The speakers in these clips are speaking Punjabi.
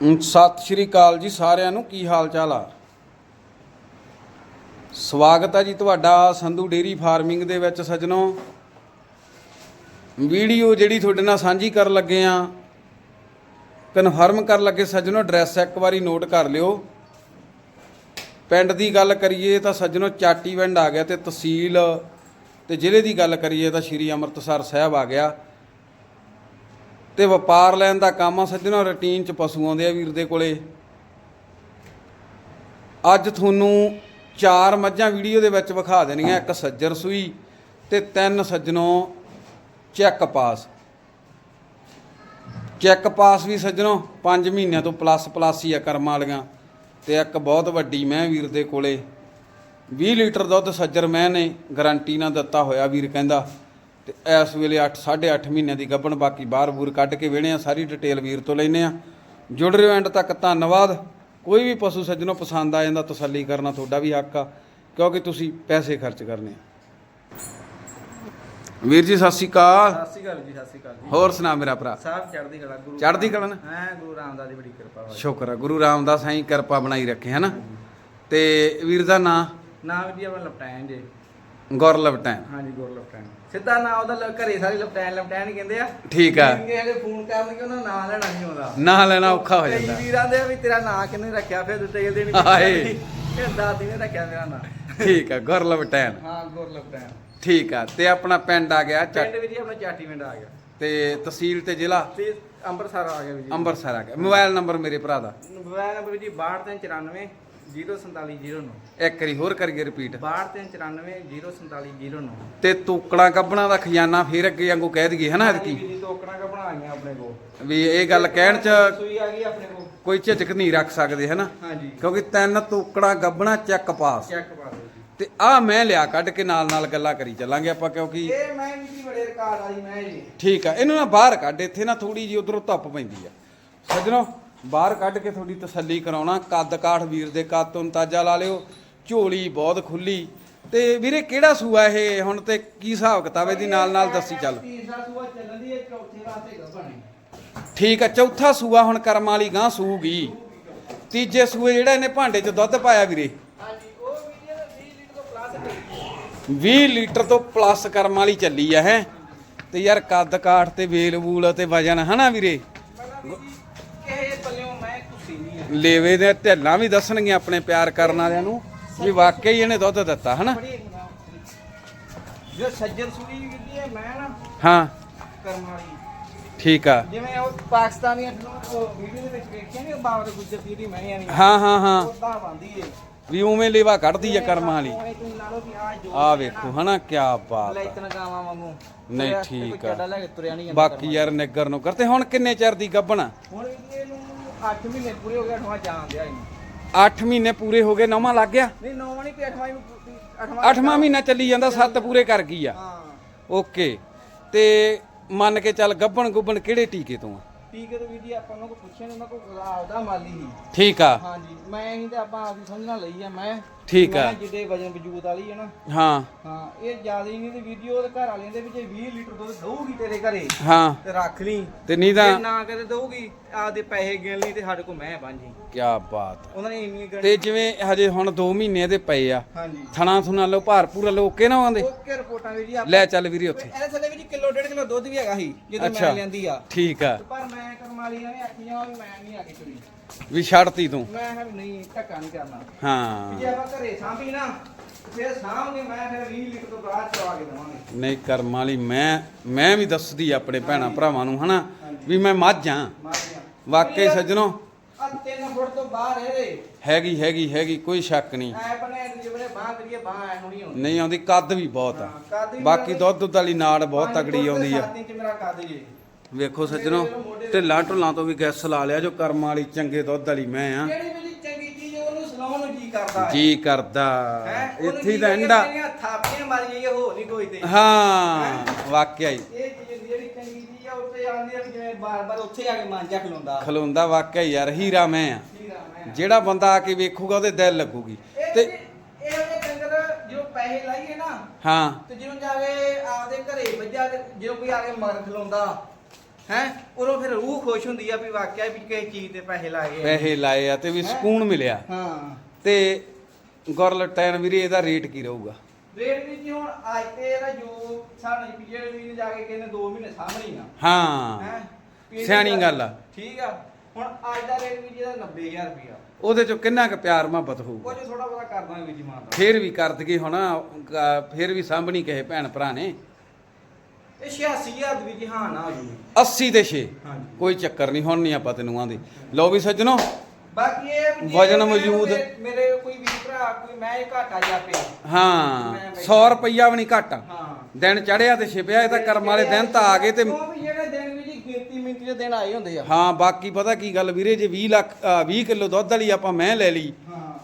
ਸਤਿ ਸ਼੍ਰੀ ਅਕਾਲ ਜੀ ਸਾਰਿਆਂ ਨੂੰ, ਕੀ ਹਾਲ ਚਾਲ ਆ? ਸਵਾਗਤ ਹੈ ਜੀ ਤੁਹਾਡਾ ਸੰਧੂ ਡੇਰੀ ਫਾਰਮਿੰਗ ਦੇ ਵਿੱਚ ਸੱਜਣੋ। ਵੀਡੀਓ ਜਿਹੜੀ ਤੁਹਾਡੇ ਨਾਲ ਸਾਂਝੀ ਕਰਨ ਲੱਗੇ ਆ, ਕਨਫਰਮ ਕਰਨ ਲੱਗੇ ਸੱਜਣੋ, ਐਡਰੈਸ ਇੱਕ ਵਾਰੀ ਨੋਟ ਕਰ ਲਿਓ। ਪਿੰਡ ਦੀ ਗੱਲ ਕਰੀਏ ਤਾਂ ਸੱਜਣੋ ਚਾਟੀ ਪਿੰਡ ਆ ਗਿਆ ਤੇ ਤਹਿਸੀਲ, ਤੇ ਜ਼ਿਲ੍ਹੇ ਦੀ ਗੱਲ ਕਰੀਏ ਤਾਂ ਸ਼੍ਰੀ ਅੰਮ੍ਰਿਤਸਰ ਸਾਹਿਬ ਆ ਗਿਆ। ਤੇ ਵਪਾਰ ਲੈਣ ਦਾ ਕੰਮ ਆ, ਸੱਜਣਾ ਰੁਟੀਨ ਚ ਪਸ਼ੂ ਆਉਂਦੇ ਆ ਵੀਰ ਦੇ ਕੋਲੇ। ਅੱਜ ਤੁਹਾਨੂੰ ਚਾਰ ਮੱਝਾਂ ਵੀਡੀਓ ਦੇ ਵਿੱਚ ਵਿਖਾ ਦੇਣੀਆਂ, ਇੱਕ ਸੱਜਰ ਸੂਈ ਤੇ ਤਿੰਨ ਸੱਜਣੋ ਚੈੱਕ ਪਾਸ ਚੈੱਕ ਪਾਸ ਵੀ ਸੱਜਣੋ 5 ਮਹੀਨਿਆਂ ਤੋਂ ਪਲੱਸ ਪਲੱਸ ਹੀ ਆ ਕਰਮਾਂ ਵਾਲੀਆਂ ਤੇ ਇੱਕ ਬਹੁਤ ਵੱਡੀ ਮੈਂ ਵੀਰ ਦੇ ਕੋਲੇ। 20 ਲੀਟਰ ਦੁੱਧ ਸੱਜਰ ਮੈਂ ਨੇ ਗਾਰੰਟੀ ਨਾਲ ਦਿੱਤਾ ਹੋਇਆ ਵੀਰ ਕਹਿੰਦਾ। ਤੇ ਇਸ ਵੇਲੇ 8 8.5 ਮਹੀਨਿਆਂ ਦੀ ਗੱਭਣ ਬਾਕੀ ਬਾਹਰ ਬੂਰ ਕੱਢ ਕੇ ਵੇਣੇ ਆ ਸਾਰੀ ਡਿਟੇਲ ਵੀਰ ਤੋਂ ਲੈਨੇ ਆ। ਜੁੜ ਰਹੇ ਹੋ ਐਂਡ ਤੱਕ ਧੰਨਵਾਦ। ਕੋਈ ਵੀ ਪਸ਼ੂ ਸੱਜਣੋ ਪਸੰਦ ਆ ਜਾਂਦਾ ਤਸੱਲੀ ਕਰਨਾ ਤੁਹਾਡਾ ਵੀ ਹੱਕ ਆ ਕਿਉਂਕਿ ਤੁਸੀਂ ਪੈਸੇ ਖਰਚ ਕਰਨੇ ਆ। ਵੀਰ ਜੀ ਸਤਿ ਸ਼੍ਰੀ ਅਕਾਲ। ਸਤਿ ਸ਼੍ਰੀ ਅਕਾਲ ਜੀ ਸਤਿ ਸ਼੍ਰੀ ਅਕਾਲ ਜੀ। ਹੋਰ ਸੁਣਾ ਮੇਰਾ ਭਰਾ? ਸਾਹਿਬ ਚੜ੍ਹਦੀ ਕਲਾ ਗੁਰੂ ਚੜ੍ਹਦੀ ਕਲਾ ਨਾ? ਹਾਂ ਗੁਰੂ ਰਾਮਦਾਸ ਦੀ ਬੜੀ ਕਿਰਪਾ ਵਾ ਸ਼ੁਕਰ ਆ ਗੁਰੂ ਰਾਮਦਾਸ ਸਾਈਂ ਕਿਰਪਾ ਬਣਾਈ ਰੱਖੇ ਹਨਾ? ਤੇ ਵੀਰ ਦਾ ਨਾਂ? ਨਾਮ ਜੀ ਆਪਣਾ ਲਪਟੈਨ ਜੀ। ਗੁਰ ਲਵਟੈਨ ਹਾਂਜੀ ਸਿੱਧਾ ਨਾਂ ਉਹਦਾ ਘਰੇ ਸਾਰੇ ਲਪਟੈਨ ਲਪਟੈਨ ਹੀ ਕਹਿੰਦੇ ਆ। ਠੀਕ ਆ। ਕਿ ਹਲੇ ਫੋਨ ਕਰਨਗੇ ਉਹਨਾਂ ਨਾਂ ਲੈਣਾ ਨਹੀਂ ਆਉਂਦਾ। ਨਾਂ ਲੈਣਾ ਔਖਾ ਹੋ ਕਈ ਜਾਂਦਾ। ਵੀਰਾਂ ਦੇ ਵੀ ਤੇਰਾ ਨਾਂ ਕਿੰਨੇ ਰੱਖਿਆ ਫਿਰ ਦਿੱਤੇ ਦੇ ਹਾਏ। ਇਹ ਦਾਦੀ ਨੇ ਰੱਖਿਆ ਮੇਰਾ ਨਾਂ। ਠੀਕ ਆ ਗੁਰ ਲਵਟੈਨ ਹਾਂ ਗੁਰ ਲਪਟੈਨ ਠੀਕ ਆ ਤੇ ਆਪਣਾ ਪਿੰਡ ਆ ਗਿਆ ਪਿੰਡ ਵਿੱਚ ਹੀ ਆਪਣਾ ਚਾਟੀ ਪਿੰਡ ਆ ਗਿਆ। ਤੇ ਤਹਿਸੀਲ ਤੇ ਜ਼ਿਲ੍ਹਾ? ਤੇ ਅੰਮ੍ਰਿਤਸਰ ਆ ਗਿਆ ਵੀ ਜੀ। ਅੰਮ੍ਰਿਤਸਰ ਆ ਗਿਆ। ਮੋਬਾਈਲ ਨੰਬਰ ਮੇਰੇ ਭਰਾ ਦਾ। ਮੋਬਾਈਲ ਨੰਬਰ ਜੀ 6294 04709 ਇੱਕ ਵਾਰੀ ਹੋਰ ਕਰੀਏ ਰਿਪੀਟ 6294 04709 ਤੇ ਤੋਕੜਾ ਕੱਢਣਾ ਦਾ ਖਜ਼ਾਨਾ ਫੇਰ ਅੱਗੇ ਵਾਂਗੂ ਕਹਿ ਦਈਏ ਹਨਾ ਐਤਕੀ? ਜੀ ਟੋਕਣਾ ਕਾ ਬਣਾਈਆਂ ਆਪਣੇ ਕੋਲ। ਵੀ ਇਹ ਗੱਲ ਕਹਿਣ ਚ ਸੂਈ ਆ ਗਈ ਆਪਣੇ ਕੋਲ। ਕੋਈ ਝਿਜਕ ਨਹੀਂ ਰੱਖ ਸਕਦੇ ਹਨਾ? ਹਾਂਜੀ। ਕਿਉਂਕਿ ਤਿੰਨ ਤੋਕੜਾ ਗੱਬਣਾ ਚੱਕ ਪਾਸ। ਚੈੱਕ ਪਾ ਦਿਓ ਜੀ ਤੇ ਆ ਮੈਂ ਲਿਆ ਕੱਢ ਕੇ ਨਾਲ ਨਾਲ ਗੱਲਾਂ ਕਰੀ ਚੱਲਾਂਗੇ ਆਪਾਂ ਕਿਉਂਕਿ ਇਹ ਮੈਂ ਵੀ ਜੀ ਬੜੇ ਰਿਕਾਰਡ ਵਾਲੀ ਮੈਂ ਜੀ। ਠੀਕ ਆ ਇਹਨੂੰ ਨਾ ਬਾਹਰ ਕੱਢ ਇੱਥੇ ਨਾ ਥੋੜੀ ਜੀ ਉਧਰੋਂ ਧੁੱਪ ਪੈਂਦੀ ਆ। ਸੱਜਣੋ ਬਾਹਰ ਕੱਢ ਕੇ ਥੋੜੀ ਤਸੱਲੀ ਕਰਾਉਣਾ ਕੱਦ ਕਾਠ ਵੀਰ ਦੇ ਕੱਦ ਤੋਂ ਅੰਦਾਜ਼ਾ ਲਾ ਲਿਓ ਝੋਲੀ ਬਹੁਤ ਖੁੱਲੀ। ਤੇ ਵੀਰੇ ਕਿਹੜਾ ਸੂਆ ਇਹ? ਹੁਣ ਤੇ ਕੀ ਹਿਸਾਬ ਕਿਤਾਬ ਇਹਦੀ? ਨਾਲ ਨਾਲ ਦੱਸੀ ਚੱਲ। ਤੀਸਰਾ ਸੂਆ ਚੌਥੇ ਵਾਸਤੇ ਗੱਭਣ ਠੀਕ ਆ ਚੌਥਾ ਸੂਆ ਹੁਣ ਕਰਮ ਵਾਲੀ ਗਾਂ ਸੂਗੀ। ਤੀਜੇ ਸੂਏ ਜਿਹੜਾ ਇਹਨੇ ਭਾਂਡੇ 'ਚ ਦੁੱਧ ਪਾਇਆ ਵੀਰੇ। ਹਾਂਜੀ ਉਹ ਵੀ ਜੀ 20 ਲੀਟਰ ਤੋਂ ਪਲੱਸ ਚੱਲੀ 20 ਲੀਟਰ ਤੋਂ ਪਲੱਸ ਕਰਮ ਵਾਲੀ ਚੱਲੀ ਆ ਹੈ। ਤੇ ਯਾਰ ਕੱਦ ਕਾਠ ਤੇ ਵੇਲ ਵੂਲ ਤੇ ਵਜਨ ਹਨਾ ਵੀਰੇ? ਲੇਵੇ ਦੇ ਢਿੱਲਾਂ ਵੀ ਦੱਸਣਗੀਆਂ ਆਪਣੇ ਪਿਆਰ ਕਰਨ ਵਾਲਿਆਂ ਨੂੰ ਵੀ ਵਾਕਈ ਇਹਨੇ ਦੁੱਧ ਦਿੱਤਾ ਹਨਾ? ਜੋ ਸੱਜਣ ਸੂਈ ਵੀ ਹੈ ਮੈਂ ਨਾ ਹਾਂ। ਕਰਮ ਵਾਲੀ। ਠੀਕ ਆ। ਜਿਵੇਂ ਉਹ ਪਾਕਿਸਤਾਨੀਆਂ ਵੀਡੀਓ ਦੇ ਵਿੱਚ ਵੇਖਿਆ ਨਹੀਂ ਗੁੱਜਰ ਦੀ ਜਿਹੜੀ ਮੈਂ ਨਹੀਂ ਹਾਂ ਹਾਂ ਹਾਂ। ਉਦਾਂ ਬੰਦੀ ਏ। ਵੀ ਉਵੇਂ ਲੇਵਾ ਕੱਢਦੀ ਆ ਕਰਮਾਂ ਵਾਲੀ। ਆ ਵੇਖੋ ਹਨਾ ਕੀ ਬਾਤ ਲੈ ਆ ਇਤਨਾ ਗਾਵਾਂ ਵਾਂਗੂ। ਨਹੀਂ, ਠੀਕ ਆ। ਬਾਕੀ ਯਾਰ ਨਿੱਗਰ ਨੂੰ ਕਰਤੇ ਹੁਣ ਕਿੰਨੇ ਚਿਰ ਦੀ ਗੱਭਣ ਹੁਣ ਇਹਨੂੰ 8 ਮਹੀਨੇ ਪੂਰੇ ਹੋ ਗਏ 8ਵਾਂ ਜਾਣ ਦਿਆ ਇਹਨੂੰ। 8 ਮਹੀਨੇ ਪੂਰੇ ਹੋ ਗਏ ਨੌਵਾਂ ਲੱਗ ਗਿਆ? ਨਹੀਂ 9ਵਾਂ ਨਹੀਂ 8ਵਾਂ ਨੂੰ 8ਵਾਂ 8ਵਾਂ ਮਹੀਨਾ ਚੱਲੀ ਜਾਂਦਾ 7 ਪੂਰੇ ਕਰ ਗਈ ਆ। ਹਾਂ। ਓਕੇ। ਤੇ ਮੰਨ ਕੇ ਚੱਲ ਗੱਭਣ ਗੁੱਭਣ ਕਿਹੜੇ ਟੀਕੇ ਤੋਂ ਆ? ਠੀਕ ਹੈ ਤੇ ਵੀਰ ਜੀ ਆਪਾਂ ਨੂੰ ਕੋਈ ਪੁੱਛਿਆ ਨਹੀਂ ਉਹਨਾਂ ਕੋਲ ਆਪਦਾ ਮਾਲੀ ਹੀ ਠੀਕ ਆ। ਹਾਂਜੀ ਮੈਂ ਹੀ ਤੇ ਆਪਾਂ ਆਪਦੀ ਸਮਝਣਾ ਲਈ ਆ ਮੈਂ ਠੀਕ ਆ। ਮੈਂ ਜਿੱਡੇ ਵਜਨ ਵਜੂਦ ਵਾਲੀ ਹੈ ਨਾ। ਹਾਂ। ਹਾਂ ਇਹ ਜ਼ਿਆਦਾ ਹੀ ਨਹੀਂ ਤੇ ਵੀਡੀਓ ਦੇ ਘਰ ਵਾਲਿਆਂ ਦੇ ਵਿੱਚ 20 ਲੀਟਰ ਦੁੱਧ ਦਊਗੀ ਤੇਰੇ ਘਰੇ ਹਾਂ। ਤੇ ਰੱਖ ਲਈ। ਤੇ ਨਹੀਂ ਜੇ ਤਾਂ ਨਾ ਕਦੇ ਦਊਗੀ ਆਪਦੇ ਪੈਸੇ ਗਿਣ ਲਈ ਤੇ ਸਾਡੇ ਕੋਲ ਮੈਂ ਬਾਂਝੀ ਕੀ ਬਾਤ ਆ। ਉਹਨਾਂ ਨੇ ਇੰਨੀ ਗਣ ਤੇ ਜਿਵੇਂ ਹਜੇ ਹੁਣ 2 ਮਹੀਨੇ ਦੇ ਪਏ ਆ। ਹਾਂਜੀ। ਥਣਾ ਥੁਣਾ ਲੋ ਭਾਰ ਪੂਰਾ ਨਾ ਆਉਂਦੇ ਓਕੇ ਰਿਪੋਰਟਾਂ ਜੀ ਆਪਾਂ ਲੈ ਚੱਲ ਵੀਰੇ ਉੱਥੇ। ਕਿਲੋ ਡੇਢ ਕਿਲੋ ਦੁੱਧ ਵੀ ਹੈਗਾ ਸੀ ਜਦੋਂ ਅੱਛਾ। ਮੈਂ ਲੈਂਦੀ ਆ। ਠੀਕ ਆ। ਤੇ ਪਰ ਮੈਂ ਕਰਮਾਲੀਆਂ ਨੇ ਆਖੀਆਂ ਵੀ ਮੈਂ ਨਹੀਂ ਆ ਕੇ ਚੁਰੀ ਵੀ ਛੱਡਤੀ ਤੂੰ। ਮੈਂ ਕਿਹਾ ਵੀ ਨਹੀਂ ਧੱਕਾ ਨਹੀਂ ਕਰਨਾ। ਵੀ ਹਾਂ। ਜੇ ਆਪਾਂ ਘਰੇ ਸਾਂਭੀ ਨਾ ਤੇ ਫਿਰ ਸਾਂਭਗੇ ਮੈਂ ਫਿਰ 20 ਲੀਟਰ ਤੋਂ ਬਾਅਦ ਚਵਾ ਕੇ ਦੇਵਾਂਗੇ। ਨਹੀਂ ਕਰਮ ਵਾਲੀ ਮੈਂ ਮੈਂ ਵੀ ਦੱਸਦੀ ਆਪਣੇ ਭੈਣਾ ਭਰਾਵਾਂ ਨੂੰ ਹਨਾ? ਵੀ ਮੈਂ ਮੱਝ ਆ। ਮਾਰੀਆਂ ਵਾਕਈ ਸੱਜਣੋ। ਆ 3 ਫੁੱਟ ਤੋਂ ਬਾਹਰ ਇਹਦੇ ਹੈਗੀ ਹੈਗੀ ਹੈਗੀ ਕੋਈ ਸ਼ੱਕ ਨਹੀਂ। ਐ ਬਣੇ ਜਿਵੇਂ ਬਾਹ ਕਰੀਏ ਬਾਹ ਐ ਨੂੰ ਨਹੀਂ ਆਉਂਦੀ। ਨਹੀਂ ਆਉਂਦੀ ਕੱਦ ਵੀ ਬਹੁਤ ਆ। ਹਾਂ, ਕੱਦ ਵੀ ਬਾਕੀ ਮੇਰਾ ਦੁੱਧ ਦੁੱਧ ਵਾਲੀ ਨਾੜ ਬਹੁਤ ਪੰਜ ਤਗੜੀ ਫੁੱਟ ਤੇ ਆਉਂਦੀ ਆ। ਸੱਤ ਇੰਚ ਮੇਰਾ ਕੱਦ ਜੀ। ਵੇਖੋ ਸੱਜਣੋ ਢਿੱਲਾਂ ਢੁੱਲਾਂ ਤੋਂ ਵੀ ਗੈਸ ਲਾ ਲਿਆ ਜੋ ਕਰਮ ਵਾਲੀ ਚੰਗੇ ਦੁੱਧ ਵਾਲੀ ਮੈਂ ਆ। ਜਿਹੜੀ ਮੇਰੀ ਚੰਗੀ ਚੀਜ਼ ਉਹਨੂੰ ਸੁਣਾਉਣ ਨੂੰ ਜੀ ਕਰਦਾ ਹੈ। ਜੀ ਕਰਦਾ। ਹੈਂ? ਉਹਨੂੰ ਇੱਥੇ ਐਂਡਾ ਮੇਰੀਆਂ ਥਾਪੀਆਂ ਮਾਰੀਆਂ ਇਹ ਹੋ ਨਹੀਂ ਕੋਈ ਤੇ ਹਾਂ ਵਾਕਿਆ ਹੀ। ਇਹ ਚੀਜ਼ ਜਿਹੜੀ ਚੰਗੀ ਚੀਜ਼ ਆ ਉੱਤੇ ਆਉਂਦੀ ਆ ਵੀ ਜਿਵੇਂ ਬਾਰ-ਬਾਰ ਉੱਥੇ ਆ ਕੇ ਮਾਂਜਾ ਖਲੋਂਦਾ। ਖਲੋਂਦਾ ਵਾਕਿਆ ਹੀ ਯਾਰ ਹੀਰਾ ਮੈਂ ਆ। ਠੀਕ ਆ। ਮੈਂ ਜਿਹੜਾ ਬੰਦਾ ਆ ਕੇ ਵੇਖੂਗਾ ਉਹਦੇ ਦਿਲ ਲੱਗੂਗੀ। ਤੇ ਇਹ ਇਹ ਡੰਗਰ ਜੋ ਪੈਸੇ ਲਾਈਏ ਨਾ ਹਾਂ। ਤੇ ਜਦੋਂ ਜਾ ਕੇ ਆਪਦੇ ਘਰੇ ਵੱਜਾ ਤੇ ਜਦੋਂ ਕੋਈ ਆ ਕੇ ਮਰ ਖਲੋਂਦਾ ਹੈ ਉਦੋਂ ਫਿਰ ਰੂਹ ਖੁਸ਼ ਹੁੰਦੀ ਆ ਵੀ ਵਾਕਿਆ ਵੀ ਕਿਸੇ ਚੀਜ਼ ਤੇ ਪੈਸੇ ਲਾਏ ਆ। ਪੈਸੇ ਲਾਏ ਆ ਤੇ ਵੀ ਸਕੂਨ ਮਿਲਿਆ। ਹਾਂ। ਤੇ ਗੁਰਲਟੈਨ ਵੀਰੇ ਇਹਦਾ ਰੇਟ ਕੀ ਰਹੂਗਾ? ਰੇਟ ਵੀ ਜੀ ਹੁਣ ਅੱਜ ਤੇ ਇਹਦਾ ਜੋ ਸਾਡੇ ਪੀਜੇ ਵੀ ਨੇ ਜਾ ਕੇ ਕਹਿੰਦੇ 2 ਮਹੀਨੇ ਸਾਹਮਣੇ ਹੀ ਆ। ਹਾਂ। ਹੈਂ? ਵੀ ਇਹਦੀ ਸਿਆਣੀ ਗੱਲ ਆ। ਠੀਕ ਆ। ਹੁਣ ਅੱਜ ਦਾ ਰੇਟ ਵੀ ਜਿਹਦਾ 90000 ਰੁਪਇਆ। ਉਹਦੇ ਚੋਂ ਕਿੰਨਾ ਕੁ ਪਿਆਰ ਮੁਹੱਬਤ ਹੋਊਗਾ ਕੁਝ ਥੋੜਾ ਬਹੁਤਾ ਕਰ ਦਾਂਗੇ ਵੀ ਜੀ ਮਾਨ ਦਾ। ਫੇਰ ਵੀ ਕਰ ਦਈਏ ਹੁਣ ਅਹ ਫੇਰ ਵੀ ਸਾਂਭਣੀ ਕਹੇ ਭੈਣ ਭਰਾ ਨੇ। ਇਹ 86000 ਦੀ ਵੀ ਜੀ ਹਾਂ ਨਾ ਹੋ ਜੂਗੀ। 80 ਤੇ 6 ਹਾਂਜੀ। ਕੋਈ ਚੱਕਰ ਨਹੀਂ ਹੁਣ ਨਹੀਂ ਆਪਾਂ ਤੈਨੂੰ ਆਂਦੇ। ਲਓ ਵੀ ਸੱਜਣੋ। ਬਾਕੀ ਇਹ ਵੀ ਜੇ ਵਜਨ ਮੌਜੂਦ। ਮੇਰੇ- ਮੇਰੇ ਕੋਈ ਵੀ ਭਰਾ ਕੋਈ ਮੈਂ ਇਹ ਘਾਟਾ ਜਾ ਪਿਆ। ਹਾਂ 100 ਰੁਪਈਆ ਵੀ ਨਹੀਂ ਘੱਟ। ਹਾਂ। ਦਿਨ ਚੜਿਆ ਤੇ ਛਿਪਿਆ ਇਹ ਤਾਂ ਕਰਮ ਵਾਲੇ ਦਿਨ ਤਾਂ ਆ ਗਏ ਤੇ ਉਹ ਵੀ ਜਿਹੜੇ ਗਿਣਤੀ ਮਿੰਤੀ ਦੇ ਦਿਨ ਆਏ ਹੁੰਦੇ ਆ। ਹਾਂ ਬਾਕੀ ਪਤਾ ਕੀ ਗੱਲ ਵੀਰੇ ਜੇ 20 ਲੱਖ ਅਹ 20 ਕਿਲੋ ਦੁੱਧ ਵਾਲੀ ਆਪਾਂ ਮੈਂ ਲੈ ਲਈ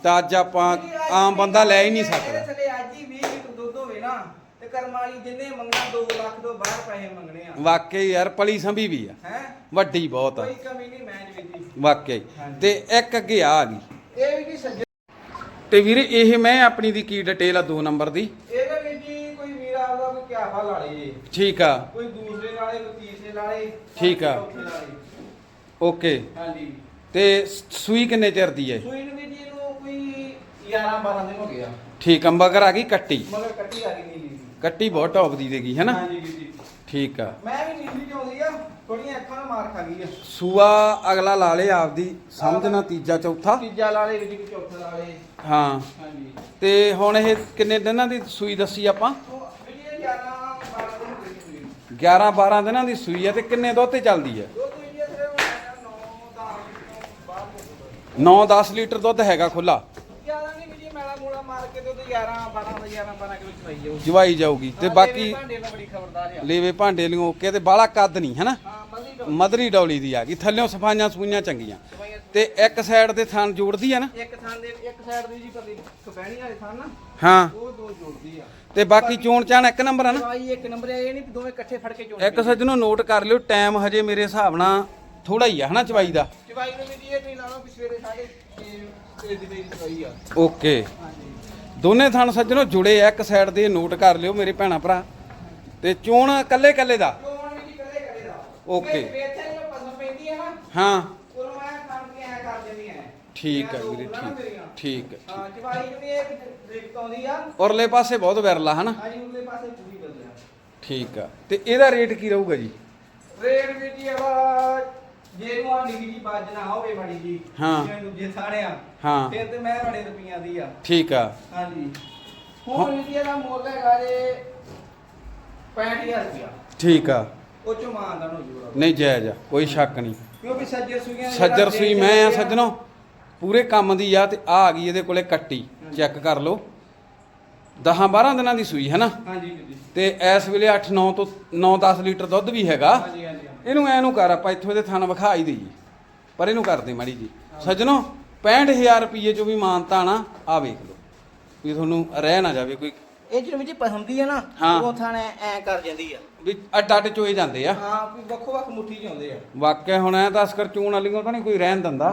ਤਾਂ ਅੱਜ ਆਪਾਂ ਆਮ ਬੰਦਾ ਲੈ ਹੀ ਨਹੀਂ ਸਕਦਾ। ਥੱਲੇ ਅੱਜ ਹੀ 20 ਲੀਟਰ ਦੁੱਧ ਹੋਵੇ ਨਾ ਤੇ ਕਰਮ ਵਾਲੀ ਜਿੰਨੇ ਮੰਗਣਾ 2 ਲੱਖ ਤੋਂ ਬਾਹਰ ਪੈਸੇ ਮੰਗਣੇ ਆ। ਵਾਕਈ ਯਾਰ ਪਲੀ ਸੰਭੀ ਵੀ ਆ। ਹੈ? ਵੱਡੀ ਬਹੁਤ ਆ। ਕੋਈ ਕਮੀ ਨਹੀਂ ਮੈਚ ਵਿੱਚ ਜੀ ਵਾਕਈ। ਤੇ ਇੱਕ ਅੱਗੇ ਆ ਗਈ। ਇਹ ਵੀ ਜੀ ਸੱਜੇ ਤੇ ਵੀਰੇ ਇਹ ਮੈਂ ਆਪਣੀ ਦੀ ਕੀ ਡਿਟੇਲ ਆ 2 ਨੰਬਰ ਦੀ? ਵੀਰ ਲਾ ਜੀ ਠੀਕ ਆ। ਕੋਈ ਦੂਸਰੇ ਨਾਲੇ ਕੋਈ ਤੀਸਰੇ ਨਾਲੇ ਠੀਕ ਆ। ਚੌਥੇ ਨਾਲੇ। ਓਕੇ। ਹਾਂਜੀ। ਤੇ ਸੂਈ ਕਿੰਨੇ ਚਿਰ ਦੀ ਹੈ ਸੂਈ ਨੂੰ ਵੀ ਜੀ ਇਹਨੂੰ ਕੋਈ 11 12 ਦਿਨ ਹੋ ਗਏ ਆ। ਠੀਕ ਆ ਮਗਰ ਆ ਗਈ ਕੱਟੀ। ਮਗਰ ਕੱਟੀ ਆ ਗਈ ਨੀਲੀ ਕੱਟੀ ਬਹੁਤ ਟੌਪ ਦੀ ਦੇਗੀ ਹਾਂਜੀ ਵੀਰ ਜੀ। ਠੀਕ ਆ। ਮੈਂ ਵੀ ਨੀਲੀ ਚਾਉਂਦੀ ਆ ਥੋੜੀਆਂ ਅੱਖਾਂ ਨੂੰ ਮਾਰ ਖਾ ਗਈ ਆ। ਸੂਆ ਅਗਲਾ ਲਾ ਲੇ ਆਪਦੀ ਸਮਝਣਾ ਤੀਜਾ ਚੌਥਾ? ਤੀਜਾ ਲਾਲੇ ਵਿੱਚ ਕੋਈ ਚੌਥਾ ਲਾਲੇ। ਹਾਂ। ਹਾਂਜੀ। ਤੇ ਹੁਣ ਇਹ ਕਿੰਨੇ ਦਿਨਾਂ ਦੀ ਸੂਈ ਦੱਸੀ ਆਪਾਂ ਉਹ ਵੀਡੀਓ 11 12 ਦਿਨ ਹੋ ਗਏ ਸੂਈ 11 12 ਦਿਨਾਂ ਦੀ ਸੂਈ ਆ ਤੇ ਕਿੰਨੇ ਦੁੱਧ ਤੇ ਚੱਲਦੀ ਹੈ? ਦੋ ਕੋਈ ਜੇ ਸਿਰ 9 10 ਬਾਅਦ 9-10 ਲੀਟਰ ਦੁੱਧ ਹੈਗਾ ਖੁੱਲਾ ਜ਼ਿਆਦਾ ਨਹੀਂ ਵੀ ਜੀ ਮੈਲਾ ਮੂਲਾ ਮਾਰ ਕੇ ਦੁੱਧ 11 12 ਦਾ 11 12 ਕਿਲੋ ਚਵਾਈ ਜਾਊ ਜਵਾਈ ਜਾਊਗੀ ਤੇ ਹਾਂ, ਬਾਕੀ ਦੇਵੇ ਭਾਂਡੇ ਨਾਲ ਬੜੀ ਖਬਰਦਾਰ ਆ। ਲੇਵੇ ਭਾਂਡੇ ਲਿਓ ਓਕੇ ਤੇ ਬਾਲਾ ਕੱਦ ਨਹੀਂ ਹੈਨਾ ਹਾਂ ਮਦਰੀ ਡੌਲੀ ਦੀ ਆ ਗਈ ਥੱਲਿਓਂ ਸਫਾਈਆਂ ਸੂਈਆਂ ਚੰਗੀਆਂ। ਤੇ ਇੱਕ ਸਾਈਡ ਦੇ ਥਣ ਜੋੜਦੀ ਆ ਨਾ? ਇੱਕ ਥਾਂ ਦੇ ਇੱਕ ਸਾਈਡ ਦੀ ਜੀ ਪਰਲੀ ਕਬੈਣੀ ਵਾਲੇ ਥਾਂ ਨਾ ਹਾਂ। ਉਹ ਦੋ ਜੋੜਦੀ ਆ। ਤੇ ਬਾਕੀ ਚੋਣ ਚਾਣ ਇੱਕ ਨੰਬਰ ਆ ਨਾ? ਚਵਾਈ ਇੱਕ ਨੰਬਰ ਆ ਇਹ ਨਹੀਂ ਦੋਵੇਂ ਇਕੱਠੇ ਫੜ ਕੇ ਜੋੜ ਇੱਕ ਸੱਜਣੋ ਨੋਟ ਕਰ ਲਿਓ ਟਾਈਮ ਹਜੇ ਮੇਰੇ ਹਿਸਾਬ ਨਾਲ ਥੋੜਾ ਹੀ ਆ ਹਨਾ ਚਵਾਈ ਦਾ? ਚਵਾਈ ਨੂੰ ਵੀ ਇਹ ਤੁਸੀਂ ਲਾ ਲਓ ਸਵੇਰੇ ਸਾਢੇ 6 ਦੀ ਮੇਰੀ ਚਵਾਈ ਆ। ਓਕੇ ਹਾਂਜੀ। ਦੋਨੇ ਥਣ ਸੱਜਣੋ ਜੁੜੇ ਆ ਇੱਕ ਸਾਈਡ ਦੇ ਨੋਟ ਕਰ ਲਿਓ ਮੇਰੇ ਭੈਣਾ ਭਰਾ। ਤੇ ਚੋਣ ਕੱਲੇ ਕੱਲੇ ਦਾ? ਪਸੰਦ ਪੈਂਦੀ ਆ ਨਾ ਹਾਂ। ਉਦੋਂ ਮੈਂ ਕੰਮ ਕੇ ਐ ਕਰ ਦਿੰਦੀ ਐ ਠੀਕ ਆ ਦੋ ਵੀਰੇ ਠੀਕ। ਠੀਕ ਹੈ ਹਾਂ ਚਵਾਈ ਨੂੰ ਵੀ ਇਹ ਦਿੱਕਤ ਆਉਂਦੀ ਆ। ਔਰਲੇ ਪਾਸੇ ਬਹੁਤ ਵਿਰਲਾ ਹਨਾ? ਹਾਂਜੀ ਉਹਦੇ ਪਾਸੇ ਪੂਰੀ ਬਦਲਿਆ ਠੀਕ ਆ। ਤੇ ਇਹਦਾ ਰੇਟ ਕੀ ਰਹੂਗਾ ਜੀ? ਰੇਟ ਵੀ ਜੀ ਇਹਦਾ ਜੇ ਨੂੰ ਆ ਨਿੱਕੀ ਜੀ ਬਾਜ ਨਾ ਹੋਵੇ ਮੜੀ ਜੀ ਹਾਂ। ਦੂਜੇ ਥਾਣਿਆ ਹਾਂ। ਫਿਰ ਤੇ ਮੈਂ ਬੜੇ ਰੁਪਈਆਂ ਦੀ ਆ। ਠੀਕ ਆ। ਹਾਂਜੀ। ਹੁਣ ਇਹਦਾ ਮੁੱਲ ਹੈਗਾ ਜੇ 65000 ਰੁਪਇਆ ਠੀਕ ਆ। ਉਹ ਚੋਂ ਮਾਨਦਾਨ ਹੋ ਜੂਗਾ ਨਹੀਂ ਜਾਇਜ਼ ਆ ਕੋਈ ਸ਼ੱਕ ਨਹੀਂ। ਕਿਉਂਕਿ ਸੱਜਰ ਸੂਈਆਂ ਸੱਜਰ ਸੂਈ ਮੈਂ ਆ ਸੱਜਣੋ ਪੂਰੇ ਕੰਮ ਦੀ ਆ ਤੇ ਆ ਆ ਗਈ ਇਹਦੇ ਕੋਲੇ ਕੱਟੀ ਚੈੱਕ ਕਰ ਲਓ। 10 12 ਦਿਨਾਂ ਦੀ ਸੂਈ ਹੈ ਨਾ ਹਾਂਜੀ ਜੀ। ਤੇ ਇਸ ਵੇਲੇ 8 9 ਤੋਂ 9 10 ਲੀਟਰ ਦੁੱਧ ਵੀ ਹੈਗਾ। ਹਾਂਜੀ ਹਾਂਜੀ ਹਾਂਜੀ। ਇਹਨੂੰ ਐ ਨੂੰ ਕਰ ਆਪਾਂ ਇੱਥੋਂ ਇਹਦੇ ਥਣ ਵਿਖਾ ਹੀ ਦਈਏ। ਪਰ ਇਹਨੂੰ ਕਰਦੇ ਮਾੜੀ ਜੀ। ਸੱਜਣੋ 65000 ਰੁਪਏ ਚੋਂ ਵੀ ਮਾਨਤਾ ਨਾ ਆ ਵੇਖ ਲਓ। ਵੀ ਤੁਹਾਨੂੰ ਰਹਿ ਨਾ ਜਾਵੇ ਕੋਈ ਇਹ ਜਿਹੜੀ ਵਿੱਚ ਪਸੰਦੀ ਆ ਨਾ ਹਾਂ। ਉਹ ਥਾਣੇ ਐ ਕਰ ਜਾਂਦੀ ਆ। ਵੀ ਅੱਡ ਅੱਡ ਚੋਏ ਜਾਂਦੇ ਆ। ਹਾਂ ਵੀ ਵੱਖੋ ਵੱਖ ਮੁੱਠੀ ਚ ਆਉਂਦੇ ਆ। ਵਾਕਿਆ ਹੁਣ ਐ ਤਾਂ ਅਸਕਰ ਚੂਣ ਵਾਲੀਆਂ ਤਾਂ ਨਹੀਂ ਕੋਈ ਰਹਿਣ ਦਿੰਦਾ।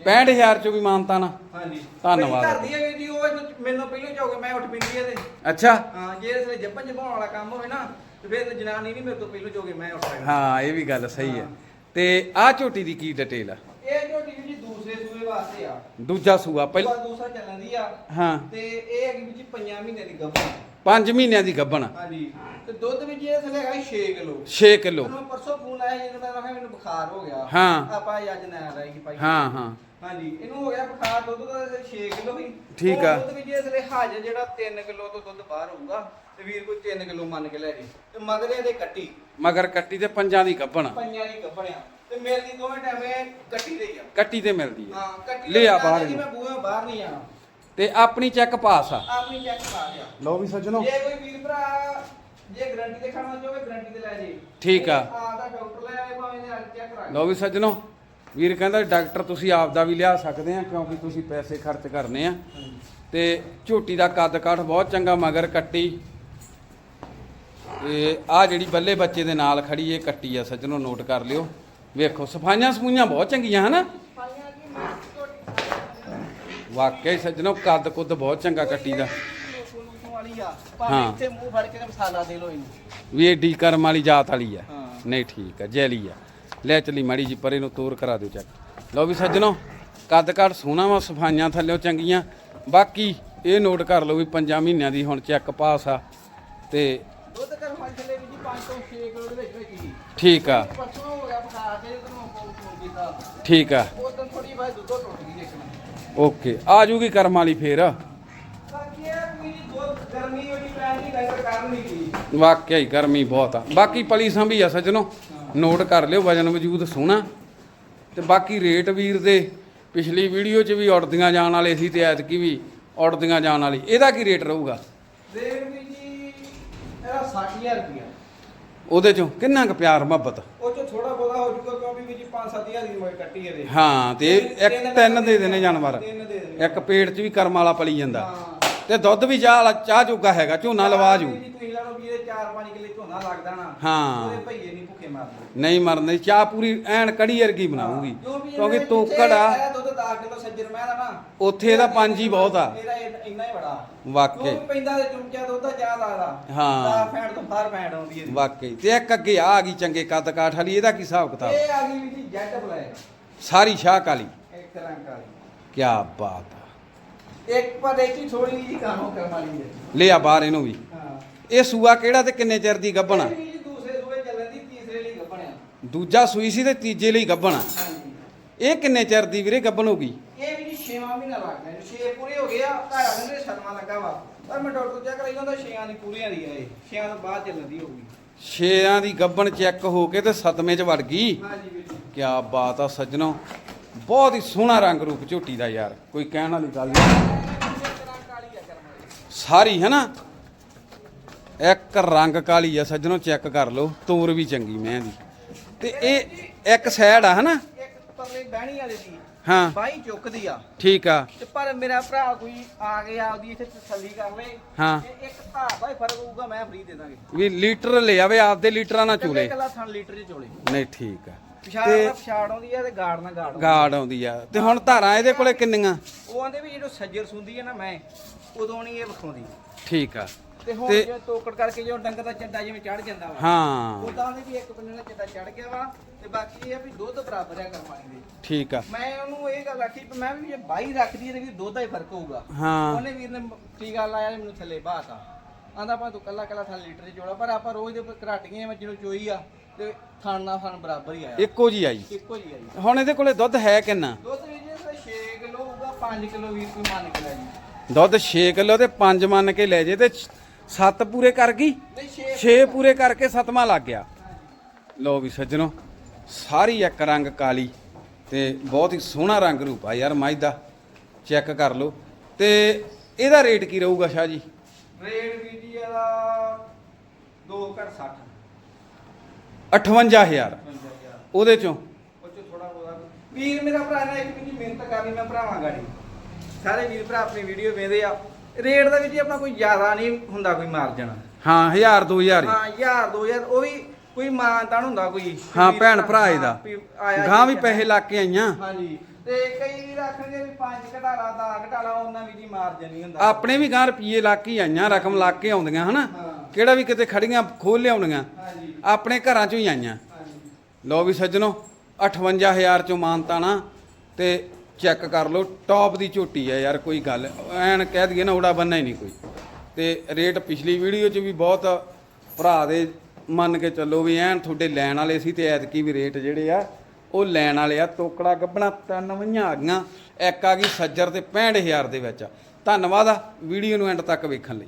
65000 ਚੋਂ ਵੀ ਮਾਨਤਾ ਨਾ। ਹਾਂਜੀ। ਧੰਨਵਾਦ। ਘਰ ਦੀ ਹੈ ਜੀ ਉਹ ਇਹਨੂੰ- ਮੈਨੂੰ ਪਹਿਲਾਂ ਜਾਓਗੇ ਮੈਂ ਉੱਠ ਪਿੰਦੀ ਇਹਦੇ। ਅੱਛਾ। ਹਾਂ ਜੇ ਇਸ ਵੇਲੇ ਜੱਪਨ ਜਪਾਉਣ ਵਾਲਾ ਕੰਮ ਹੋਵੇ ਨਾ ਤੇ ਫਿਰ ਜਨਾਨੀ ਨਹੀਂ ਮੇਰੇ ਤੋਂ ਪਹਿਲਾਂ ਜਾਓਗੇ ਮੈਂ ਉੱਠ ਹਾਂ ਇਹ ਵੀ ਗੱਲ ਸਹੀ ਹੈ ਹਾਂ। ਤੇ ਆਹ ਝੋਟੀ ਦੀ ਕੀ ਡਿਟੇਲ ਆ ਇਹ ਝੋਟੀ ਵੀ ਜੀ ਦੂਸਰੇ ਸੂਏ ਵਾਸਤੇ ਆ। ਦੂਜਾ ਸੂਆ ਪਹਿਲ ਪਹਿਲਾਂ ਦੂਸਰਾ ਚੱਲਣ ਦੀ ਆ। ਹਾਂ। ਤੇ ਇਹ ਹੈਗੀ ਵੀ ਜੀ 5 ਮਹੀਨੇ ਦੀ ਗੱਭਾ 5 ਮਹੀਨਿਆਂ ਦੀ ਗੱਭਣ। ਹਾਂਜੀ। ਤੇ ਦੁੱਧ ਵੀ ਜੀ ਇਹ ਥੱਲੇ ਹੈਗਾ 6 ਕਿਲੋ। 6 ਕਿਲੋ। ਮੈਨੂੰ ਪਰਸੋਂ ਫੋਨ ਆਇਆ ਜਦੋਂ ਮੈਂ ਕਿਹਾ ਮੈਨੂੰ ਬੁਖਾਰ ਹੋ ਗਿਆ। ਹਾਂ। ਆਪਾਂ ਅੱਜ ਨਾ ਰਹੇਗੀ ਭਾਈ। ਹਾਂ ਹਾਂ। ਹਾਂਜੀ ਇਹਨੂੰ ਹੋ ਗਿਆ ਬੁਖਾਰ ਦੁੱਧ ਦਾ 6 ਕਿਲੋ ਹੀ। ਠੀਕ ਉਹ ਆ। ਦੁੱਧ ਵੀ ਜੇ ਇਸਲੇ ਹਾਜ਼ਰ ਜਿਹੜਾ 3 ਕਿਲੋ ਤੋਂ ਦੁੱਧ ਬਾਹਰ ਹੋਊਗਾ ਤੇ ਵੀਰ ਕੋਈ 3 ਕਿਲੋ ਮੰਨ ਕੇ ਲੈ ਜੇ। ਤੇ ਮਗਰੇ ਦੇ ਕੱਟੀ। ਮਗਰ ਕੱਟੀ ਤੇ ਪੰਜਾਂ ਦੀ ਗੱਭਣ। ਪੰਜਾਂ ਦੀ ਕੱਪੜਿਆ ਤੇ ਮਿਲਦੀ ਦੋਵੇਂ ਟਾਈਮੇ ਕੱਟੀ ਦੇ ਆ। ਕੱਟੀ ਤੇ ਮਿਲਦੀ ਹੈ ਹਾਂ ਕੱਟੀ ਲੈ ਆ ਬਾਹਰ ਇਹਨੂੰ। ਮੈਂ ਬੂਹੇ ਬਾਹਰ ਨਹੀਂ ਆਣਾ ਤੇ ਆਪਣੀ ਚੈੱਕ ਪਾਸ ਆ। ਆਪਣੀ ਚੈੱਕ ਪਾ ਲਿਆ ਲਓ ਵੀ ਸੱਜਣੋ। ਜੇ ਕੋਈ ਵੀਰ ਭਰਾ ਜੇ ਗਰੰਟੀ ਤੇ ਖਾਣਾ ਚਾਹਵੇ ਗਰੰਟੀ ਤੇ ਲੈ ਜੇ। ਠੀਕ ਆ। ਆਦਾ ਡਾਕਟਰ ਲੈ ਆਏ ਭਾਵੇਂ ਨੇ ਚੈੱਕ ਕਰਾ ਲਓ ਵੀ ਸੱਜਣੋ ਵੀਰ ਕਹਿੰਦਾ ਡਾਕਟਰ ਤੁਸੀਂ ਆਪ ਦਾ ਵੀ ਲਿਆ ਸਕਦੇ ਆ ਕਿਉਂਕਿ ਤੁਸੀਂ ਪੈਸੇ ਖਰਚ ਕਰਨੇ ਆ। ਤੇ ਝੋਟੀ ਦਾ ਕੱਦ ਕਾਠ ਬਹੁਤ ਚੰਗਾ ਮਗਰ ਕੱਟੀ। ਤੇ ਆ ਜਿਹੜੀ ਬੱਲੇ ਬੱਚੇ ਦੇ ਨਾਲ ਖੜੀ ਇਹ ਕੱਟੀ ਆ। ਸੱਜਣੋ ਨੋਟ ਕਰ ਲਿਓ। ਵੇਖੋ ਸਫਾਈਆਂ ਸਫੂਈਆਂ ਬਹੁਤ ਚੰਗੀਆਂ ਹਨਾ? ਵਾਕਿਆ ਸੱਜਣੋ ਕੱਦ ਕੁੱਦ ਬਹੁਤ ਚੰਗਾ ਕੱਟੀ ਦਾ। ਹਾਂ। ਇੱਥੇ ਮੂੰਹ ਫੜ ਕੇ ਤੇ ਮਸਾਲਾ ਦੇ ਲੋ ਇਹਨੂੰ। ਵੀ ਏਡੀ ਕਰਮ ਵਾਲੀ ਜਾਤ ਵਾਲੀ ਆ। ਹਾਂ। ਨਹੀਂ ਠੀਕ ਆ ਜੈਲੀ ਆ। ਲੈ ਚਲੀ ਮਾੜੀ ਜੀ ਪਰੇ ਨੂੰ ਤੋਰ ਕਰਾ ਦਿਓ ਚੈੱਕ। ਲਓ ਵੀ ਸੱਜਣੋ ਕੱਦ ਕੱਦ ਸੋਹਣਾ ਵਾ ਸਫਾਈਆਂ ਥੱਲਿਓ ਚੰਗੀਆਂ। ਬਾਕੀ ਇਹ ਨੋਟ ਕਰ ਲਓ ਵੀ ਪੰਜਾਂ ਮਹੀਨਿਆਂ ਦੀ ਹੁਣ ਚੈੱਕ ਪਾਸ ਆ। ਤੇ ਦੁੱਧ ਕਰ ਫਲ ਥੱਲੇ ਵੀ ਜੀ 5 ਤੋਂ 6 ਕਿਲੋ ਦੇ ਵਿੱਚ ਵਿੱਚ ਜੀ ਠੀਕ ਆ। ਪਰਸੋਂ ਹੋ ਗਿਆ ਬਖਾ ਕੇ ਤੈਨੂੰ ਫੋਨ ਕੀਤਾ ਠੀਕ ਆ। ਉਦੋਂ ਥੋੜੀ ਬਾਈ ਦੁੱਧੋਂ ਟੁੱਟ ਗਈ ਦੇਖਣਾ ਓਕੇ, ਆ ਜੂਗੀ ਕਰਮ ਵਾਲੀ ਫੇਰ। ਵਾਕਿਆ ਹੀ ਗਰਮੀ ਬਹੁਤ ਆ। ਬਾਕੀ ਪਲੀ ਸੰਭੀ ਆ ਸੱਜਣੋ ਨੋਟ ਕਰ ਲਿਓ, ਵਜਨ ਵਜੂਦ ਸੋਹਣਾ। ਤੇ ਬਾਕੀ ਰੇਟ ਵੀਰ ਦੇ, ਪਿਛਲੀ ਵੀਡੀਓ 'ਚ ਵੀ ਉੜਦੀਆਂ ਜਾਣ ਵਾਲੇ ਸੀ ਤੇ ਐਤਕੀ ਵੀ ਉੜਦੀਆਂ ਜਾਣ ਵਾਲੀ। ਇਹਦਾ ਕੀ ਰੇਟ ਰਹੂਗਾ? ਰੇਟ ਵੀ ਜੀ, ਇਹਦਾ 60000 ਰੁਪਇਆ ਉਹਦੇ 'ਚੋਂ ਕਿੰਨਾ ਕੁ ਪਿਆਰ ਮੁਹੱਬਤ? ਉਹ ਚ ਥੋੜਾ ਬਹੁਤਾ ਹੋ ਜੂਗਾ ਕਿਉਂਕਿ ਵੀ ਜੀ 5-7000 ਦੀ ਮੋਏ ਕੱਟੀ ਇਹਦੇ। ਹਾਂ ਤੇ ਇੱਕ ਤਿੰਨ ਦੇ ਦੇਣੇ ਜਾਨਵਰ। ਤਿੰਨ ਦੇ ਦੇਣੇ ਇੱਕ ਪੇਟ 'ਚ ਵੀ ਕਰਮ ਵਾਲਾ ਪਲੀ ਜਾਂਦਾ। ਤੇ ਦੁੱਧ ਵੀ ਚਾਹ ਵਾਲਾ ਚਾਹ ਜੋਗਾ ਹੈਗਾ ਝੋਨਾ ਲਵਾ ਜੂ। ਜੀ ਤੁਸੀਂ ਲਾ ਲਓ ਵੀ ਇਹ 4-5 ਕਿਲੇ ਝੋਨਾ ਲੱਗਦਾ ਨਾ ਹਾਂ। ਉਹਦੇ ਭਈਏ ਨਹੀਂ ਭੁੱਖੇ ਮਾਰਦੇ ਨਹੀਂ ਮਰਨੇ ਚਾਹ ਪੂਰੀ ਐਨ ਕੜੀ ਵਰਗੀ ਬਣਾਉਗੀ। ਕਿਉਂਕਿ ਤੋਕੜ ਆ ਦੁੱਧ 10 ਕਿਲੋ ਸੱਜਰ ਮੈਂ ਦਾ ਨਾ ਉੱਥੇ ਇਹਦਾ ਪੰਜ ਹੀ ਬਹੁਤ ਆ। ਇੰਨਾ ਹੀ ਬੜਾ। ਵਾਕਈ। ਪੈਂਦਾ ਤੇ ਚੁੰਚਾ ਦੁੱਧ ਜ਼ਿਆਦਾ ਆਦਾ ਹਾਂ। ਦਾ ਫੈਂਡ ਤੋਂ ਬਾਹਰ ਫੈਂਡ ਆਉਂਦੀ ਹੈ। ਵਾਕਈ। ਤੇ ਇੱਕ ਅੱਗੇ ਆ ਗਈ ਚੰਗੇ ਕੱਦ ਕਾਠ ਵਾਲੀ ਇਹਦਾ ਕੀ ਹਿਸਾਬ ਕਿਤਾਬ? ਇਹ ਆ ਗਈ ਵੀ ਜੀ ਜੈਟ ਬਲੈਕ। ਸਾਰੀ ਸ਼ਾਹ ਕਾਲੀ। ਇੱਕ ਰੰਗ ਵਾਲੀ ਕੀ ਬਾਤ ਆ। ਇੱਕ ਪਰ ਇੱਕ ਹੀ ਥੋੜੀ ਜੀ ਕਾਨੋ ਕਰਨ ਵਾਲੀ ਹੈ। ਲਿਆ ਬਾਹਰ ਇਹਨੂੰ ਵੀ। ਹਾਂ। ਇਹ ਸੂਆ ਕਿਹੜਾ ਤੇ ਕਿੰਨੇ ਚਿਰ ਦੀ ਗੱਭਣ ਆ? ਇਹ ਵੀ ਜੀ ਦੂਸਰੇ ਸੂਏ ਚੱਲਣ ਦੀ ਤੀਸਰੇ ਲਈ ਗੱਭਣਿਆ ਦੂਜਾ ਸੂਈ ਸੀ ਤੇ ਤੀਜੇ ਲਈ ਗੱਭਣ ਹਾਂਜੀ। ਇਹ ਕਿੰਨੇ ਚਿਰ ਦੀ ਵੀਰੇ ਗੱਭਣ ਹੋ ਗਈ? ਇਹ ਵੀ ਜੀ 6 ਮਹੀਨਾ ਲੱਗ ਗਏ 6 ਪੂਰੇ ਹੋ ਗਏ ਆ ਘਰ ਵਾਲੇ ਨੇ ਸ਼ਰਮਾ ਲੱਗਾ ਵਾ। ਪਰ ਮੈਂ ਡਾਕਟਰ ਚੈੱਕ ਕਰਾਈ ਜਾਂਦਾ 6 ਦੀ ਪੂਰੀਆਂ ਦੀ ਆ ਇਹ 6 ਤੋਂ ਬਾਅਦ ਚੱਲਦੀ ਹੋਊਗੀ। ਛੇਆਂ ਦੀ ਗੱਭਣ ਚੈੱਕ ਹੋ ਕੇ ਤੇ ਸਤਵੇਂ ਚ ਵੜ ਗਈ। ਹਾਂਜੀ ਵੀਰ ਜੀ। ਕੀ ਬਾਤ ਆ ਸੱਜਣੋ ਬਹੁਤ ਹੀ ਸੋਹਣਾ ਰੰਗ ਰੂਪ ਝੋਟੀ ਦਾ ਯਾਰ ਕੋਈ ਕਹਿਣ ਵਾਲੀ ਗੱਲ ਨਹੀਂ। ਸਾਰੀ ਹੈ ਨਾ ਇੱਕ ਰੰਗ ਕਾਲੀ ਆ ਸੱਜਣੋ ਚੈੱਕ ਕਰ ਲਓ ਤੋਰ ਵੀ ਚੰਗੀ ਮੈਂ ਦੀ ਤੇ ਇਹ ਇੱਕ ਸਾਈਡ ਆ ਹਨਾ? ਇੱਕ ਪਰਲੇ ਬਹਿਣੀ ਵਾਲੇ ਦੀ ਹਾਂ। ਬਾਈ ਚੁੱਕਦੀ ਆ। ਠੀਕ ਆ। ਤੇ ਪਰ ਮੇਰਾ ਭਰਾ ਕੋਈ ਆ ਗਿਆ ਉਹਦੀ ਇੱਥੇ ਤਸੱਲੀ ਕਰ ਲੇ ਹਾਂ। ਤੇ ਇੱਕ ਧਾ ਹੀ ਫ਼ਰਕ ਹੋਊਗਾ ਮੈਂ ਫਰੀ ਦੇ ਦਾਂਗੇ। ਵੀ ਲੀਟਰ ਲੈ ਆਵੇ ਆਪਦੇ ਲੀਟਰਾਂ ਨਾਲ ਚੂਲੇ। ਕੱਲਾ ਥਣ ਲੀਟਰ ਚ ਚੋਲੇ। ਨਹੀਂ ਠੀਕ ਆ। ਪਿਛਾੜ ਪਿਛਾੜ ਆਉਂਦੀ ਆ ਤੇ ਗਾੜ ਨਾਲ ਗਾੜ ਆਉਂਦੀ। ਗਾਰਡ ਆਉਂਦੀ ਆ। ਤੇ ਹੁਣ ਧਾਰਾਂ ਇਹਦੇ ਕੋਲੇ ਕਿੰਨੀਆਂ? ਉਹ ਆਂਦੇ ਵੀ ਜਦੋਂ ਸੱਜਰ ਸੁੰਦੀ ਆ ਨਾ ਮੈਂ ਉਦੋਂ ਨਹੀਂ ਇਹ ਵਿਖਾਉਂਦੀ। ਠੀਕ ਆ। ਤੇ ਹੁਣ ਤੇ- ਜੇ ਤੋਕੜ ਕਰਕੇ ਜੋ ਡੰਗਰ ਦਾ ਚੱਡਾ ਜਿਵੇਂ ਚੜ ਜਾਂਦਾ ਵਾ ਹਾਂ। ਉਦਾਂ ਦੇ ਵੀ ਇੱਕ ਬੰਦੇ ਦਾ ਚੱਡਾ ਚੜ ਗਿਆ ਵਾ ਤੇ ਬਾਕੀ ਇਹ ਆ ਵੀ ਦੁੱਧ ਬਰਾਬਰ ਆ ਕਰਮਾਣੀ ਦੇ ਠੀਕ ਆ। ਮੈਂ ਉਹਨੂੰ ਇਹ ਗੱਲ ਆਖੀ ਵੀ ਮੈਂ ਵੀ ਜੇ ਬਾਈ ਰੱਖਦੀ ਤੇ ਵੀ ਦੁੱਧ ਦਾ ਹੀ ਫ਼ਰਕ ਹੋਊਗਾ। ਹਾਂ। ਉਹਨੇ ਵੀਰ ਨੇ ਟੀਕਾ ਲਾਇਆ ਤੇ ਮੈਨੂੰ ਥੱਲੇ ਬਾਤਾ ਆਂਦਾ ਪਾ ਤੂੰ ਕੱਲਾ ਕੱਲਾ ਥਾਂ ਲੀਟਰ ਚ ਜੋੜਾ ਪਰ ਆਪਾਂ ਰੋਜ਼ ਦੇ ਘਰਾਟੀਆਂ ਜਦੋਂ ਚੋਈ ਆ ਤੇ ਥਣ ਨਾਲ ਥਣ ਬਰਾਬਰ ਹੀ ਆਇਆ। ਇੱਕੋ ਜੀ ਆਈ। ਇੱਕੋ ਜੀ ਆਈ। ਹੁਣ ਇਹਦੇ ਕੋਲੇ ਦੁੱਧ ਹੈ ਕਿੰਨਾ? ਦੁੱਧ ਵੀ ਜੇ 6 ਕਿਲੋ ਹੋਊਗਾ 5 ਕਿਲੋ ਵੀਰ ਕੋਈ ਮੰਨ ਕੇ ਲੈ ਜੀ। ਦੁੱਧ 6 ਕਿਲੋ ਤੇ 5 ਮੰਨ ਕੇ ਲੈ ਜੇ ਤੇ 7 ਪੂਰੇ ਕਰ ਗਈ? ਨਹੀਂ 6 6 ਪੂਰੇ ਕਰਕੇ ਸਤਵਾਂ ਲੱਗ ਗਿਆ। ਲੋ ਵੀ ਸੱਜਣੋ ਸਾਰੀ ਇੱਕ ਰੰਗ ਕਾਲੀ ਤੇ ਬਹੁਤ ਹੀ ਸੋਹਣਾ ਰੰਗ ਰੂਪ ਆ ਯਾਰ ਮੱਝ ਦਾ। ਚੈੱਕ ਕਰ ਲਓ। ਤੇ ਇਹਦਾ ਰੇਟ ਕੀ ਰਹੂਗਾ ਸ਼ਾਹ ਜੀ? ਰੇਟ ਵੀ ਜੀ ਇਹਦਾ 2 ਘੜ 60 58000 ਉਹਦੇ ਚੋਂ? ਉਹ ਚ ਥੋੜਾ ਬੋਲਾ ਵੀਰ ਮੇਰਾ ਭਰਾ ਨੇ ਇੱਕ ਵੀ ਜੀ ਮਿਹਨਤ ਕਰਨੀ ਮੈਂ ਭਰਾਵਾਂ ਗਾੜੀ। ਸਾਰੇ ਵੀਰ ਭਰਾ ਆਪਣੀ ਵੀਡੀਓ ਵੇਖਦੇ ਆ। ਰੇਟ ਦਾ ਵੀ ਜੀ ਆਪਣਾ ਕੋਈ ਜ਼ਿਆਦਾ ਨਹੀਂ ਹੁੰਦਾ ਕੋਈ ਮਾਰਜਨ ਹਾਂ 1000 2000 ਹਾਂ। 1000 2000 ਉਹ ਵੀ ਕੋਈ ਮਾਨਤਾਨ ਹੁੰਦਾ ਕੋਈ। ਹਾਂ ਭੈਣ ਭਰਾ- ਇਹਦਾ। ਵੀ ਗਾਂ ਵੀ ਪੈਸੇ ਲਾ ਕੇ ਆਈਆਂ। ਹਾਂਜੀ। ਤੇ ਕਈ ਵੀਰ ਆਖਣਗੇ ਵੀ 5 ਘਟਾਲਾ 10 ਘਟਾਲਾ ਉਹਨਾਂ ਵੀ ਜੀ ਮਾਰਜਨ ਨਹੀਂ ਹੁੰਦਾ। ਆਪਣੇ ਵੀ ਗਾਂ ਰੁਪਏ ਲਾ ਕੇ ਆਈਆਂ ਰਕਮ ਲਾ ਕੇ ਆਉਂਦੀਆਂ ਹਨਾ? ਕਿਹੜਾ ਵੀ ਕਿਤੇ ਖੜੀਆਂ ਖੋਲ ਲਿਆਉਣੀਆਂ। ਹਾਂਜੀ। ਆਪਣੇ ਘਰਾਂ ਚੋਂ ਹੀ ਆਈਆਂ। ਹਾਂਜੀ। ਲਓ ਵੀ ਸੱਜਣੋ 58000 ਚੋਂ ਮਾਨਤਾਣਾ ਤੇ ਚੈੱਕ ਕਰ ਲਓ ਟੌਪ ਦੀ ਝੋਟੀ ਹੈ ਯਾਰ, ਕੋਈ ਗੱਲ। ਐਨ ਕਹਿ ਦਈਏ ਨਾ ਉੜਾ ਬੰਨਾ ਹੀ ਨਹੀਂ ਕੋਈ। ਤੇ ਰੇਟ ਪਿਛਲੀ ਵੀਡੀਓ 'ਚ ਵੀ ਬਹੁਤ ਭਰਾ ਦੇ ਮੰਨ ਕੇ ਚੱਲੋ ਵੀ ਐਨ ਤੁਹਾਡੇ ਲੈਣ ਵਾਲੇ ਸੀ ਤੇ ਐਤਕੀ ਵੀ ਰੇਟ ਜਿਹੜੇ ਆ, ਉਹ ਲੈਣ ਵਾਲੇ ਆ। ਤੋਕੜਾ ਗੱਬਣਾ ਤਿੰਨ ਵਈਆਂ ਆ ਗਈਆਂ। ਇੱਕ ਆ ਗਈ ਸੱਜਰ ਤੇ 65000 ਦੇ ਵਿੱਚ ਧੰਨਵਾਦ ਆ ਵੀਡੀਓ ਨੂੰ ਐਂਡ ਤੱਕ ਵੇਖਣ ਲਈ।